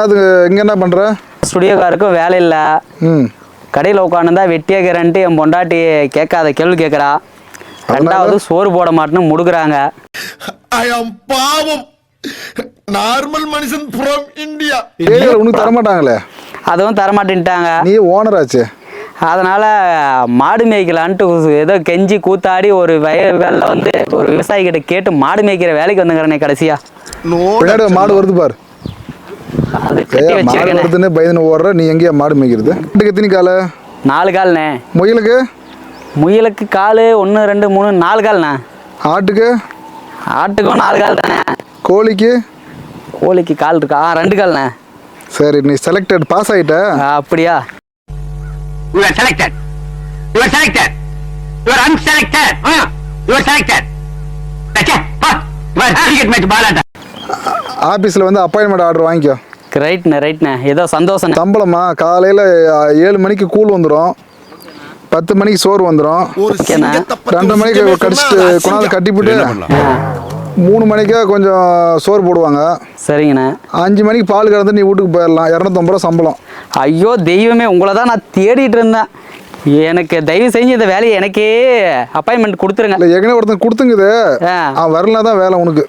அது இங்கே என்ன பண்ணுற ஸ்டுடியோக்காருக்கும் வேலை இல்லை. ம். கடையில் உட்காந்துருந்தா வெட்டியாக்கிறன்ட்டு என் பொண்டாட்டி கேட்காத கேள்வி கேட்குறா ரெண்டாவது சோறு போட மாட்டேன்னு முடுக்குறாங்க. பாவம். நார்மல் மனுஷன் ஃப்ரம் இந்தியா உனக்கு தரமாட்டாங்களே? அதுவும் தரமாட்டேன்ட்டாங்க. நீ ஓனர் ஆச்சு அதனால மாடு மேய்க்கலான்ட்டு ஏதோ கெஞ்சி கூத்தாடி ஒரு வயல்ல வந்து ஒரு விவசாயி கிட்ட கேட்டு மாடு மேய்க்கிற வேலைக்கு வந்துங்கிறனே கடைசியா. பின்னாடி ஒரு மாடு வருது பாரு. மாடு வருதுன்னு பயந்துன்னு ஓடுற நீ எங்கேயா மாடு மேய்க்கிறது? வீட்டுக்கு எத்தனை காலு. நாலு கால்ண்ணே. முயலுக்கு? முயலுக்கு கால் ஒன்று ரெண்டு மூணு நாலு கால்ண்ணே. ஆட்டுக்கு? ஆட்டுக்கும் நாலு கால் தானே கோழிக்கு? கோழிக்கு கால் இருக்கா? ஆ ரெண்டு கால்ண்ணே. சரி நீ செலக்டட் பாஸ் ஆயிட்ட. ஆ, அப்படியா? You are selected. You are selected. You are unselected. Uh, you are selected. That's it. Huh. ஆஃபீஸில் வந்து அப்பாயின்மெண்ட் ஆர்டர் வாங்கிக்கோ. ரைட்ண்ணே ரைட்ண்ணே ஏதோ சந்தோஷம் சம்பளமா? காலையில் ஏழு மணிக்கு கூழ் வந்துடும் பத்து மணிக்கு சோறு வந்துடும் ஒரு ஓகேண்ணா. சிங்கத்தை பத்தி ரெண்டு ஒரு மணிக்கு கடிச்சிட்டு கொண்டாந்து. கட்டிவிட்டு மூணு மணிக்கே கொஞ்சம் சோறு போடுவாங்க. சரிங்கண்ணே. அஞ்சு மணிக்கு பால் கறந்து நீ வீட்டுக்கு போயிடலாம். இரநூத்தம்பது ரூபா சம்பளம். ஐயோ தெய்வமே உங்களை தான் நான் தேடிட்டு இருந்தேன். எனக்கு தயவு செஞ்சு இந்த வேலையை எனக்கே அப்பாயின்மெண்ட் கொடுத்துருங்க. இல்லை ஏற்கனவே ஒருத்தன் கொடுத்துங்குது. ஆ. அவன் வரல தான் வேலை உனக்கு.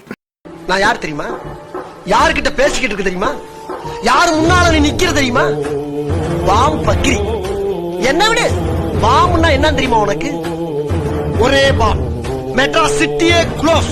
நான் யார் தெரியுமா? யாருக்கிட்ட பேசிக்கிட்டு இருக்கு தெரியுமா? யாரு முன்னால நீ நிக்கிற தெரியுமா? பாம் பக்ரி. என்ன விடு. பாம்னா என்னன்னு தெரியுமா உனக்கு? ஒரே பாம். மெட்ராஸ் சிட்டியே க்ளோஸ்